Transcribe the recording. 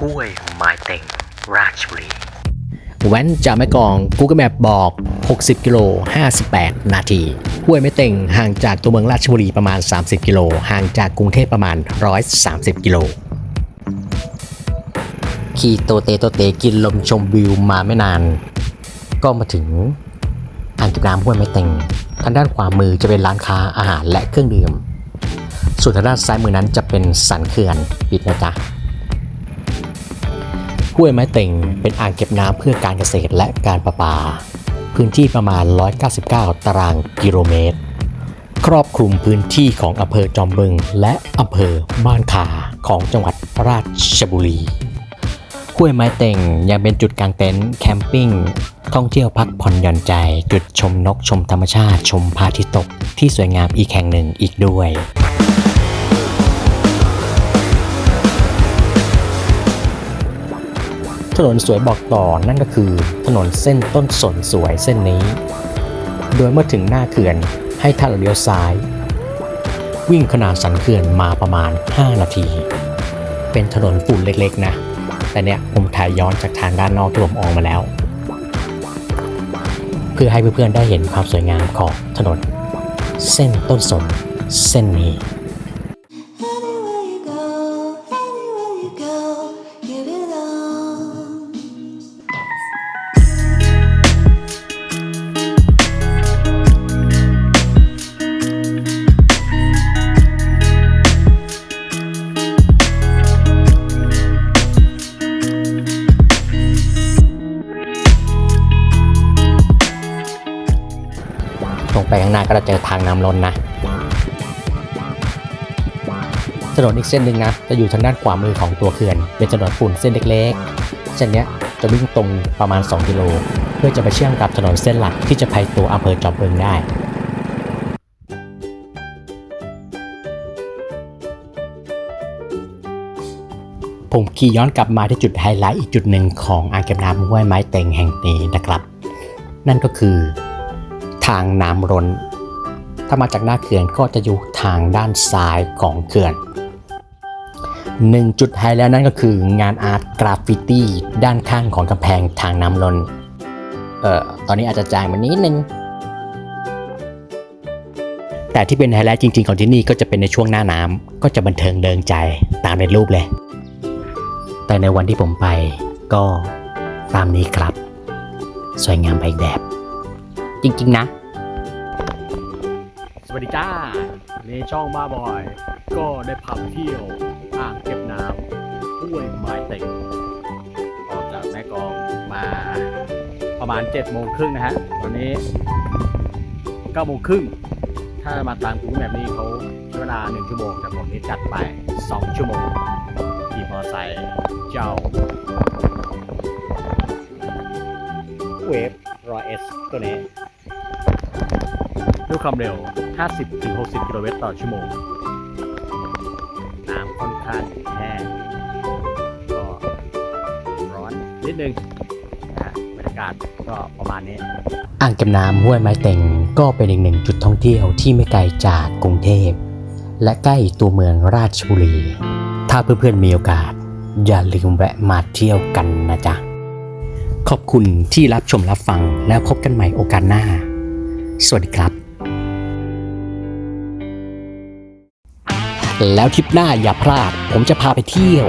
ห้วยไม้เต็งราชบุรีแว้นจากแม่กลอง Google Map บอก 60 กิโล 58 นาที ห้วยแม่เต็งห่างจากตัวเมืองราชบุรีประมาณ 30 กิโล ห่างจากกรุงเทพประมาณ 130 กิโล ขี่โตเตโตเตกินลมชมวิวมาไม่นาน ก็มาถึงอ่างเก็บน้ำห้วยแม่เต็ง ทางด้านขวามือจะเป็นร้านค้าอาหารและเครื่องดื่ม ส่วนทางด้านซ้ายมือนั้นจะเป็นสันเขื่อนปิดนะจ๊ะ ห้วยไม้เต็งเป็นอ่างเก็บน้ำเพื่อการเกษตรและการประปา พื้นที่ประมาณ 199 ตารางกิโลเมตร ครอบคลุมพื้นที่ของอำเภอจอมบึง และอำเภอบ้านขาของจังหวัดราชบุรี ห้วยไม้เต็งยังเป็นจุดกางเต็นท์แคมปิ้ง ท่องเที่ยวพักผ่อนหย่อนใจ จุดชมนกชมธรรมชาติชมพระอาทิตย์ตกที่สวยงามอีกแห่งหนึ่งอีกด้วย ถนนสวยบอกต่อนั่นก็คือ ถนนเส้นต้นสนสวยเส้นนี้ โดยเมื่อถึงหน้าเขื่อนให้ท่านเลี้ยวซ้าย วิ่งขนาดสันเขื่อนมาประมาณ 5 นาที เป็นถนนฝุ่นเล็กๆนะ แต่เนี่ยผมถ่ายย้อนจากทางด้านนอกที่ผมออกมาแล้ว เพื่อให้เพื่อนๆได้เห็นความสวยงามของถนน เส้นต้นสนเส้นนี้ ไปข้างหน้าก็จะเจอทางน้ำล้นนะ ถนนอีกเส้นหนึ่งนะ จะอยู่ทางด้านขวามือของตัวเขื่อน เป็นถนนฝุ่นเส้นเล็กๆ เส้นนี้จะวิ่งตรงประมาณ 2 กิโล เพื่อจะไปเชื่อมกับถนนเส้นหลักที่จะไปตัวอำเภอจอมเบิงได้ผมขี่ย้อนกลับมาที่จุดไฮไลท์อีกจุดหนึ่งของอ่างเก็บน้ำห้วยไม้เต็งแห่งนี้นะครับ นั่นก็คือ ทางน้ำล้น ถ้ามาจากหน้าเขื่อนก็จะอยู่ทางด้านซ้ายของเขื่อนหนึ่งจุดไฮไลท์นั่นก็คืองานอาร์ตกราฟฟิตี้ด้านข้างของกำแพงทางน้ำล้น เอ่อ ตอนนี้อาจจะจางมานิดนึง แต่ที่เป็นไฮไลท์จริง ๆ ของที่นี่ก็จะเป็นในช่วงหน้าน้ำก็จะบันเทิงเดิงใจตามในรูปเลย แต่ในวันที่ผมไปก็ตามนี้ครับ สวยงามไปอีกแบบ จริง ๆ นะ ดีจ้าในช่องบ้าบอย ก็ได้พาไปเที่ยวอ่างเก็บน้ำห้วยไม้เต็งออกจากแม่กองมาประมาณ7จ็ดโมงครึ่งนะฮะ ตอนนี้9ก้าโมงครึ่ง ถ้ามาตามกูแบบนี้เขาใช้เวลา 1 ชั่วโมง แต่ผมนี่จัดไป 2 ชั่วโมงขี่มอเตอร์ไซค์เจ้า เวฟรอเอสตัวนี้ ด้วยความเร็ว 50-60 กิโลเมตรต่อชั่วโมง น้ำค่อนข้างแห้งก็ร้อนนิดนึงนะบรรยากาศก็ประมาณนี้ อ่างเก็บน้ำห้วยไม้เต็งก็เป็นอีกหนึ่งจุดท่องเที่ยวที่ไม่ไกลจากกรุงเทพ และใกล้ตัวเมืองราชบุรี ถ้าเพื่อนๆมีโอกาส อย่าลืมแวะมาเที่ยวกันนะจ๊ะ ขอบคุณที่รับชมรับฟังแล้วพบกันใหม่โอกาสหน้า สวัสดีครับ แล้วทริปหน้าอย่าพลาด ผมจะพาไปเที่ยว